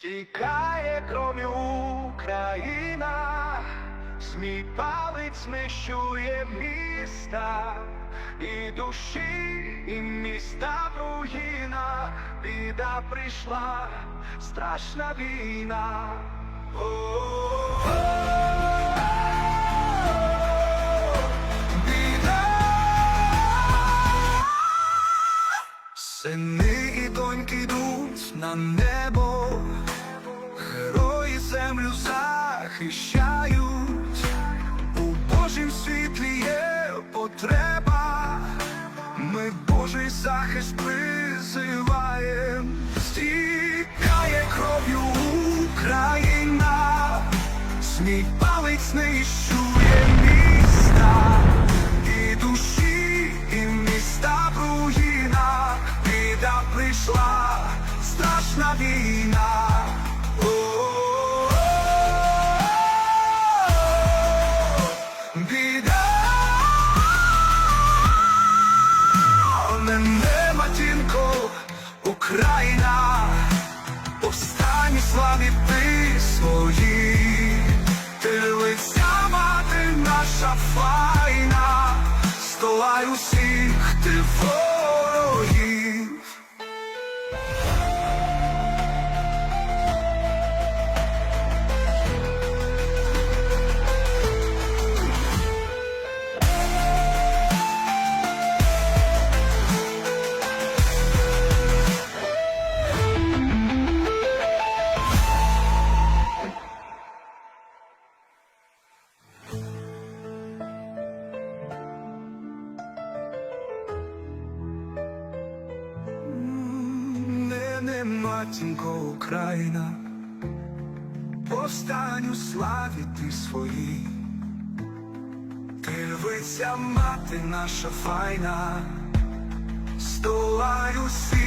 Стікає кров'ю Україна, змій палець знищує міста, і душі, і міста в руїнах, біда прийшла, страшна війна. Біда. Сини і доньки йдуть на небо, захищають, у Божім світлі є потреба, ми Божий захист призиваєм, стікає кров'ю Україна, смій палець знищує міста, і душі, і міста в руїнах, біда прийшла, страшна війна. Україна, повстань славі ти свої, ти лиця мати наша файна, столай усіх ти ворогів. Не, не матінко Україна, повстань у славі ти своїй, Дивиться мати наша файна, столаю усі